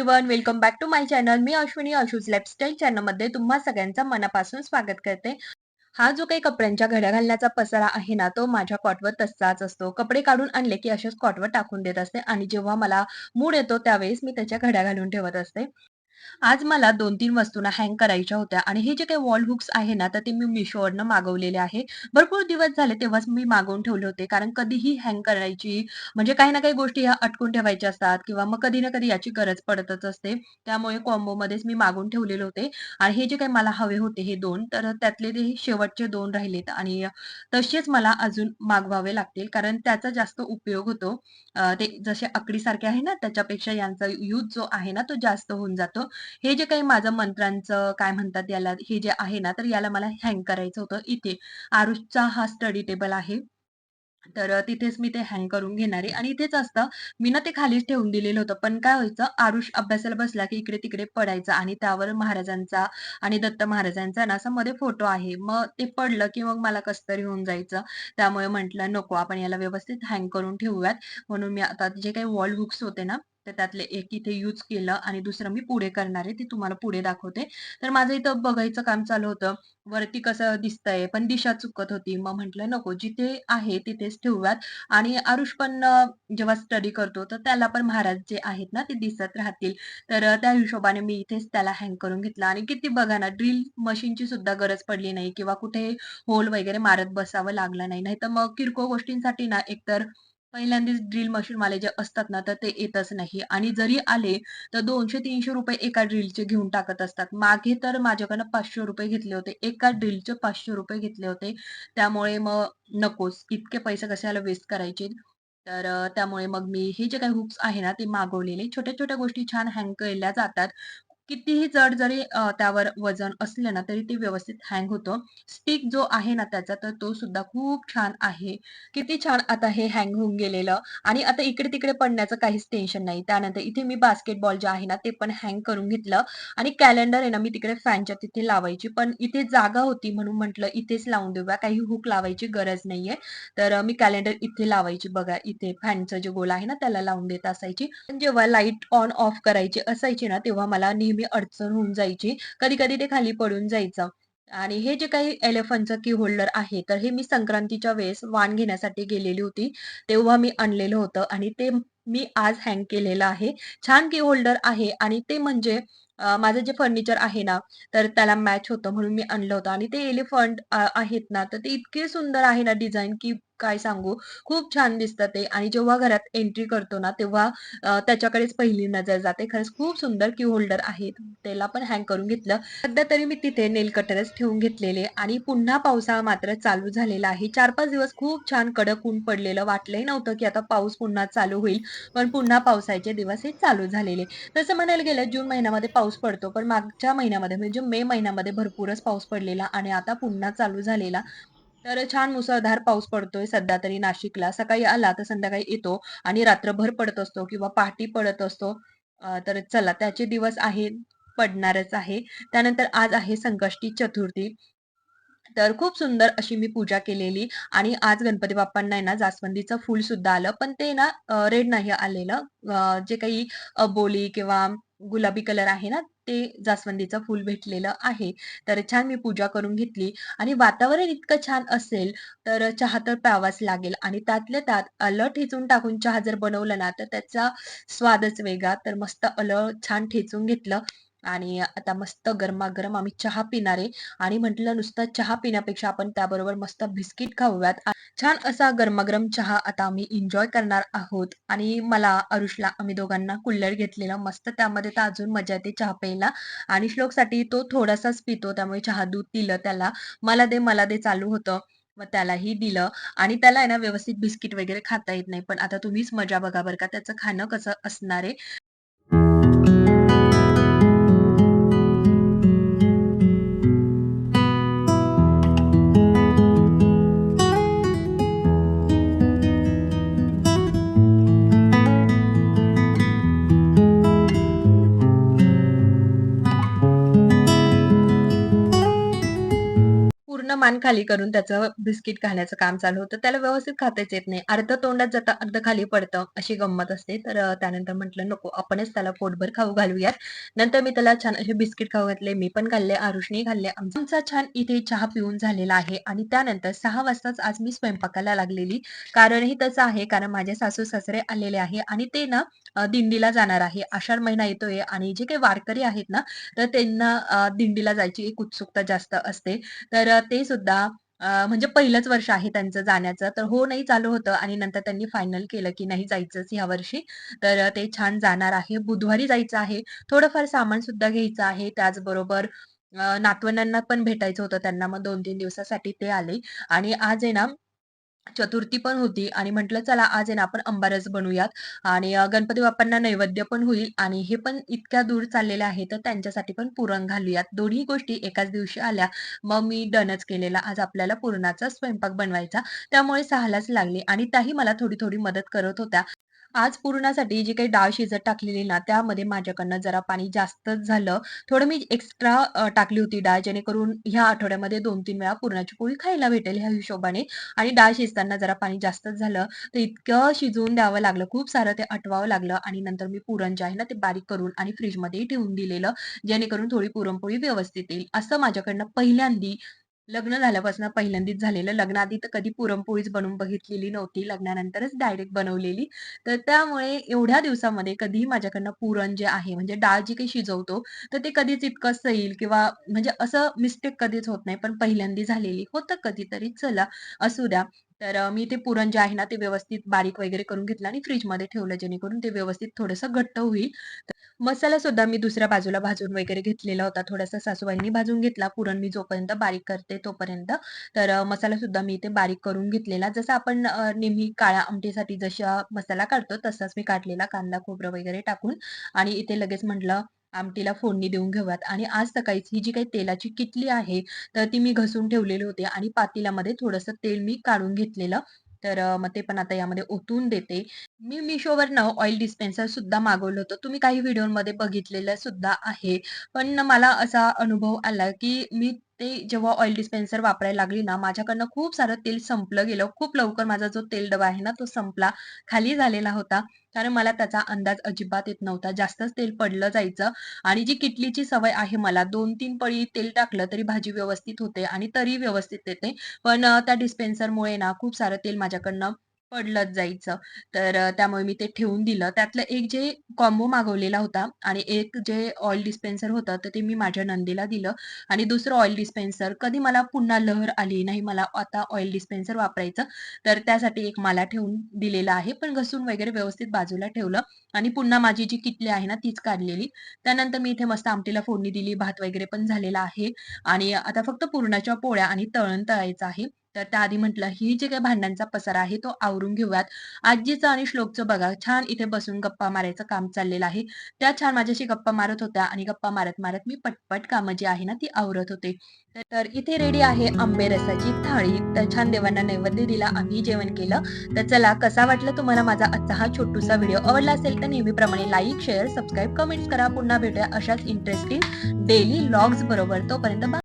Everyone welcome back to my channel me Ashwini Ashu's lifestyle चॅनलमध्ये तुम्हा सगळ्यांचं मनापासून स्वागत करते. हा जो काही कपड्यांच्या घड्या घालण्याचा पसारा आहे ना तो माझ्या कॉटवर तसाच असतो. कपडे काढून आणले की अशाच कॉटवर टाकून देत असते आणि जेव्हा मला मूड येतो त्यावेळेस मी त्याच्या घड्या घालून ठेवत असते. आज मला दोन तीन वस्तूंना हँग करायच्या होत्या आणि हे जे काही वॉल हुक्स आहे ना तर ते मी मिशोवरनं मागवलेले आहे. भरपूर दिवस झाले तेव्हाच मी मागवून ठेवले होते कारण कधीही हँग करायची म्हणजे काही ना काही गोष्टी ह्या अटकून ठेवायच्या असतात किंवा मग कधी ना कधी याची गरज पडतच असते. त्यामुळे कॉम्बोमध्येच मी मागवून ठेवलेले होते. आणि हे जे काही मला हवे होते हे दोन तर त्यातले ते शेवटचे दोन राहिलेत आणि तसेच मला अजून मागवावे लागतील कारण त्याचा जास्त उपयोग होतो. ते जसे आकडीसारखे आहे ना त्याच्यापेक्षा यांचा यूज जो आहे ना तो जास्त होऊन जातो. हे जे काही माझं मंत्रांचं काय म्हणतात याला हे जे आहे ना तर याला मला हँग करायचं होतं इथे. आरुषचा हा स्टडी टेबल आहे. तर तिथेच मी ते हँग करून घेणार. आहे आणि इथेच असतं मी ना ते खालीच ठेवून दिलेलं होतं. पण काय व्हायचं आरुष अभ्यासाला बसला की इकडे तिकडे पडायचं आणि त्यावर महाराजांचा आणि दत्त महाराजांचा ना असा मध्ये फोटो आहे. मग ते पडलं की मग मला कसं तरी होऊन जायचं. त्यामुळे म्हटलं नको आपण याला व्यवस्थित हँग करून ठेवूयात. म्हणून मी आता जे काही वॉल बुक्स होते ना तर त्यातले एक इथे यूज केलं आणि दुसरं मी पुढे करणार आहे ते तुम्हाला पुढे दाखवते. तर माझं इथं बघायचं काम चालू होतं. वरती कसं दिसतंय पण दिशा चुकत होती. मग म्हटलं नको जिथे आहे तिथेच ठेवूयात. आणि आरुष पण जेव्हा स्टडी करतो तर त्याला पण महाराज जे आहेत ना ते दिसत राहतील. तर त्या हिशोबाने मी इथेच त्याला हँग करून घेतला. आणि किती बघा ना ड्रिल मशीनची सुद्धा गरज पडली नाही. किंवा कुठे होल वगैरे मारत बसावं लागलं नाही. नाहीतर मग किरकोळ गोष्टींसाठी ना एकतर पहिल्यांदाच ड्रिल मशीन वाले जे असतात ना तर ते येतच नाही. आणि जरी आले तर दोनशे तीनशे रुपये एका ड्रिलचे घेऊन टाकत असतात. मागे तर माझ्याकडनं पाचशे रुपये घेतले होते. एका ड्रिलचे पाचशे रुपये घेतले होते. त्यामुळे मग नकोच. इतके पैसे कशाला वेस्ट करायचे? तर त्यामुळे मग मी हे जे काही हुक्स आहे ना ते मागवलेले. छोट्या छोट्या गोष्टी छान हँग केल्या जातात. कितीही जड जरी त्यावर वजन असलं ना तरी ते व्यवस्थित हँग होतं. स्टिक जो आहे ना त्याचा तर तो सुद्धा खूप छान आहे. किती छान आता हे हँग होऊन गेलेलं. आणि आता इकडे तिकडे पडण्याचं काहीच टेन्शन नाही. त्यानंतर इथे मी बास्केटबॉल जे आहे ना ते पण हँग करून घेतलं. आणि कॅलेंडर आहे ना मी तिकडे फॅनच्या तिथे लावायची. पण इथे जागा होती म्हणून म्हटलं इथेच लावून देऊया. काही हुक लावायची गरज नाहीये. तर मी कॅलेंडर इथे लावायची. बघा इथे फॅनचं जे गोल आहे ना त्याला लावून देत असायची. पण जेव्हा लाइट ऑन ऑफ करायची असायची ना तेव्हा मला नेहमी अडचण होऊन जायची. कधी कधी ते खाली पडून जायचं. आणि हे जे काही एलिफंटचं की होल्डर आहे तर हे मी संक्रांतीच्या वेळेस वाण घेण्यासाठी गेलेली होती. तेव्हा मी आणलेलं होतं आणि ते मी आज हँग केलेलं आहे. छान की होल्डर आहे आणि ते म्हणजे माझं जे फर्निचर आहे ना तर त्याला मॅच होतं म्हणून मी आणलं होतं. आणि ते एलिफंट आहेत ना तर ते इतके सुंदर आहे ना डिझाईन की काय सांगू? खूप छान दिसतं ते. आणि जेव्हा घरात एंट्री करतो ना तेव्हा त्याच्याकडेच पहिली नजर जाते. खरंच खूप सुंदर की होल्डर आहे त्याला पण हँग करून घेतलं. सध्या तरी मी तिथे नेल कटरच ठेवून घेतलेले. आणि पुन्हा पावसाळा मात्र चालू झालेला आहे. चार पाच दिवस खूप छान कडक ऊन पडलेलं वाटलंही नव्हतं की आता पाऊस पुन्हा चालू होईल. पण पुन्हा पावसाचे दिवस हे चालू झालेले. तसं म्हणायला गेलं जून महिन्यामध्ये पाऊस पडतो. पण मागच्या महिन्यामध्ये म्हणजे मे महिन्यामध्ये भरपूरच पाऊस पडलेला. आणि आता पुन्हा चालू झालेला. तर छान मुसळधार पाऊस पडतोय सध्या तरी नाशिकला. सकाळी आला तर संध्याकाळी येतो आणि रात्रभर पडत असतो किंवा पहाटी पडत असतो. तर चला त्याचे दिवस आहे पडणारच आहे. त्यानंतर आज आहे संकष्टी चतुर्थी. तर खूप सुंदर अशी मी पूजा केलेली आणि आज गणपती बाप्पांना आहे ना जास्वंदीचं फूल सुद्धा आलं. पण ते ना रेड नाही आलेलं. जे काही अबोली किंवा गुलाबी कलर आहे ना ते जास्वंदीचं फूल भेटलेलं आहे. तर छान मी पूजा करून घेतली. आणि वातावरण इतकं छान असेल तर चहा तर प्यावाच लागेल. आणि त्यातल्या त्यात आलं ठेचून टाकून चहा जर बनवलं ना तर त्याचा स्वादच वेगळा. तर मस्त आलं छान ठेचून घेतलं. आणि आता मस्त गरमागरम आम्ही चहा पिणार आहे. आणि म्हटलं नुसतं चहा पिण्यापेक्षा आपण त्याबरोबर मस्त बिस्किट खाऊयात. छान असा गरमागरम चहा आता आम्ही एन्जॉय करणार आहोत. आणि मला अरुषला आम्ही दोघांना कुल्लर घेतलेला. मस्त त्यामध्ये तर अजून मजा येते चहा प्यायला. आणि श्लोकसाठी तो थोडासाच पितो त्यामुळे चहा दूध दिलं त्याला. मला दे मला दे चालू होतं. मग त्यालाही दिलं. आणि त्याला आहे ना व्यवस्थित बिस्किट वगैरे खाता येत नाही. पण आता तुम्हीच मजा बघा बरं का त्याचं खाणं कसं असणार आहे. पूर्ण खाली करून त्याचं बिस्किट खाण्याचं काम चालू होतं. त्याला व्यवस्थित खाताच येत नाही. अर्ध तोंडात जाता अर्ध खाली पडतं, अशी गंमत असते. तर त्यानंतर म्हटलं नको आपणच त्याला पोटभर खाऊ घालूयात. नंतर मी त्याला छान असे बिस्किट खाऊ घातले. मी पण खाल्ले, आरुषनेही खाल्ले. आमचा छान इथे चहा पिऊन झालेला आहे आणि त्यानंतर सहा वाजताच आज मी स्वयंपाकाला लागलेली. कारणही तसं आहे, कारण माझे सासू-सासरे आलेले आहे आणि ते ना दिंडीला जाणार आहे. आषाढ महिना येतोय आणि जे काही वारकरी आहेत ना, तर त्यांना दिंडीला जायची एक उत्सुकता जास्त असते. तर ते सुद्धा सुद्धा म्हणजे पहिलंच वर्ष आहे त्यांचं जाण्याचं. तर हो, नाही चालू होतं आणि नंतर त्यांनी फायनल केलं, की नाही जायचंच वर्षी तर ते छान जाणार आहे. बुधवारी जायचं आहे. थोडंफार सामान सुद्धा घ्यायचं आहे. त्याचबरोबर नातवंडांना पण भेटायचं होतं त्यांना. मग 2-3 दिवसासाठी ते आले आणि आज आहे ना चतुर्थी पण होती आणि म्हटलं चला आज आहे ना आपण अंबारस बनवूयात आणि गणपती बाप्पांना नैवेद्य पण होईल आणि हे पण इतक्या दूर चाललेले आहे तर त्यांच्यासाठी पण पुरण घालूयात. दोन्ही गोष्टी एकाच दिवशी आल्या. मग मी डनच केलेला. आज आपल्याला पुरणाचा स्वयंपाक बनवायचा. त्यामुळे 6लाच लागले आणि त्याही मला थोडी-थोडी मदत करत होत्या. आज पुरणासाठी जी काही डाळ शिजत टाकलेली ना, त्यामध्ये माझ्याकडनं जरा पाणी जास्तच झालं. थोडं मी एक्स्ट्रा टाकली होती डाळ जेणेकरून ह्या आठवड्यामध्ये 2-3 वेळा पुरणाची पोळी खायला भेटेल ह्या हिशोबाने आणि डाळ शिजताना जरा पाणी जास्तच झालं. तर इतकं शिजवून द्यावं लागलं, खूप सारं ते आटवावं लागलं आणि नंतर मी पुरण जे आहे ना, ते बारीक करून आणि फ्रीजमध्येही ठेवून दिलेलं, जेणेकरून थोडी पुरणपोळी व्यवस्थित येईल. असं माझ्याकडनं पहिल्यांदी लग्न झाल्यापासून पहिल्यांदीच झालेलं. लग्नाआधी तर कधी पुरणपोळीच बनवून बघितलेली नव्हती. लग्नानंतरच डायरेक्ट बनवलेली. तर त्यामुळे एवढ्या दिवसामध्ये कधीही माझ्याकडनं पुरण जे आहे, म्हणजे डाळ जी काही शिजवतो, तर ते कधीच इतकं सैल किंवा म्हणजे असं मिस्टेक कधीच होत नाही. पण पहिल्यांदी झालेली. होतं कधीतरी, चला असू द्या. तर मी ते पुरण जे आहे ना, ते व्यवस्थित बारीक वगैरे करून घेतलं आणि फ्रीजमध्ये ठेवलं, जेणेकरून ते व्यवस्थित थोडंसं घट्ट होईल. मसाला सुद्धा मी दुसऱ्या बाजूला भाजून वगैरे घेतलेला होता. थोडासा सासूबाईंनी भाजून घेतला. पुरण मी जोपर्यंत बारीक करते तोपर्यंत. तर मसाला सुद्धा मी इथे बारीक करून घेतलेला. जसं आपण नेहमी काळ्या आमटीसाठी जसा मसाला काढतो तसाच मी काढलेला कांदा, खोबरं वगैरे टाकून आणि इथे लगेच म्हटलं आमटीला फोडणी देऊन घेऊयात आणि आज सकाळीच ही जी काही तेलाची किटली आहे, तर ती मी घसून ठेवलेली होती आणि पातेल्यामध्ये थोडंसं तेल मी काढून घेतलेलं. तर मग ते पण आता यामध्ये ओतून देते. मी मिशोवरनं ऑइल डिस्पेन्सर सुद्धा मागवलं होतं. तुम्ही काही व्हिडिओमध्ये बघितलेलं सुद्धा आहे. पण मला असा अनुभव आला, की मी ते जेव्हा ऑइल डिस्पेन्सर वापरायला लागली ना, माझ्याकडनं खूप सारं तेल संपलं गेलं. खूप लवकर माझा जो तेल डबा आहे ना, तो संपला. खाली झालेला होता. कारण मला त्याचा अंदाज अजिबात येत नव्हता. जास्तच तेल पडलं जायचं आणि जी किटलीची सवय आहे मला 2-3 पळी तेल टाकलं तरी भाजी व्यवस्थित होते आणि तरी व्यवस्थित येते. पण त्या डिस्पेन्सरमुळे ना खूप सारं तेल माझ्याकडनं पडलंच जायचं. तर त्यामुळे मी ते ठेवून दिलं. त्यातलं एक जे कॉम्बो मागवलेला होता आणि एक जे ऑइल डिस्पेन्सर होतं, तर ते मी माझ्या नंदीला दिलं आणि दुसरं ऑइल डिस्पेन्सर कधी मला पुन्हा लहर आली, नाही मला आता ऑइल डिस्पेन्सर वापरायचं, तर त्यासाठी एक मला ठेवून दिलेलं आहे. पण घसून वगैरे व्यवस्थित बाजूला ठेवलं आणि पुन्हा माझी जी किटली आहे ना, तीच काढलेली. त्यानंतर मी इथे मस्त आमटीला फोडणी दिली, भात वगैरे पण झालेला आहे आणि आता फक्त पुरणाच्या पोळ्या आणि तळण तळायचं आहे. तर त्याआधी म्हटलं, ही जे काही भांड्यांचा पसारा आहे, तो आवरून घेऊयात. आजीचं आणि श्लोकचं बघा, छान इथे बसून गप्पा मारायचं काम चाललेलं आहे. त्या छान माझ्याशी गप्पा मारत होत्या आणि गप्पा मारत-मारत मी पटपट कामं जी आहे ना, ती आवरत होते. तर इथे रेडी आहे आंबे रसाची थाळी. तर छान देवांना नैवेद्य दिला, आम्ही जेवण केलं. तर चला, कसा वाटला तुम्हाला माझा आजचा हा छोटूसा व्हिडिओ? आवडला असेल तर नेहमीप्रमाणे लाईक, शेअर, सबस्क्राईब, कमेंट्स करा. पुन्हा भेटूया अशाच इंटरेस्टिंग डेली लॉग्स बरोबर. तोपर्यंत